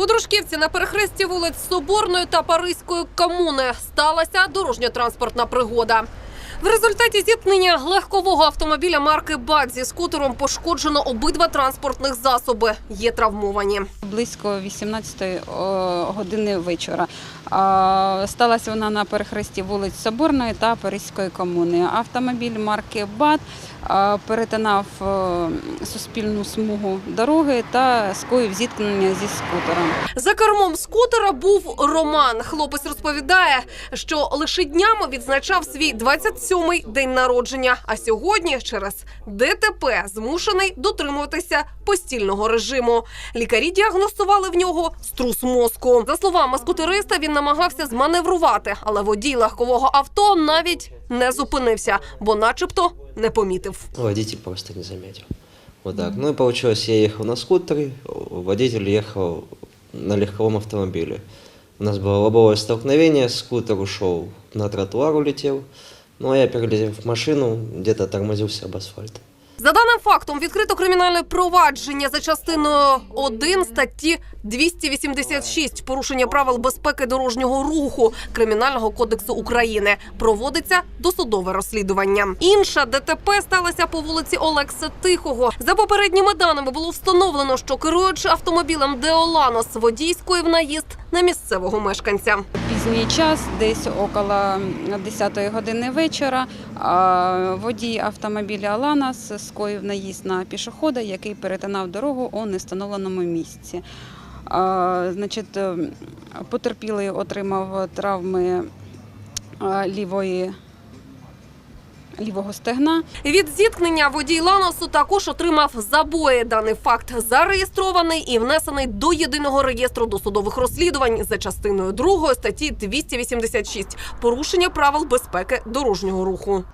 У Дружківці на перехресті вулиць Соборної та Паризької комуни сталася дорожньо-транспортна пригода. В результаті зіткнення легкового автомобіля марки БАД зі скутером пошкоджено обидва транспортних засоби. Є травмовані. Близько 18 години вечора. Сталася вона на перехресті вулиць Соборної та Паризької комуни. Автомобіль марки БАТ перетинав суспільну смугу дороги та скоїв зіткнення зі скутером. За кермом скутера був Роман. Хлопець розповідає, що лише днями відзначав свій 27-й день народження. А сьогодні через ДТП змушений дотримуватися постільного режиму. Лікарі діагностували в нього струс мозку. За словами скутериста, він намагався зманеврувати, але водій легкового авто навіть не зупинився, бо, начебто, не помітив. Водитель просто не заметил. Вот так. Ну и получилось, я ехал на скутере, водитель ехал на легковом автомобиле. У нас было лобовое столкновение, скутер ушел на тротуар, улетел. Ну а я, перелезев в машину, де-то тормозився об асфальт. За даним фактом відкрито кримінальне провадження за частиною 1 статті 286 порушення правил безпеки дорожнього руху Кримінального кодексу України. Проводиться досудове розслідування. Інша ДТП сталася по вулиці Олекса Тихого. За попередніми даними було встановлено, що керуючи автомобілем Деоланос, водій скоїв наїзд на місцевого мешканця. Пізній час, десь около 10 години вечора, водій автомобіля Аланас скоїв наїзд на пішохода, який перетинав дорогу у нестановленому місці. Значить, е, потерпілий отримав травми лівої, лівого стегна. Від зіткнення водій Ланосу також отримав забої. Даний факт зареєстрований і внесений до єдиного реєстру досудових розслідувань за частиною 2 статті 286 порушення правил безпеки дорожнього руху.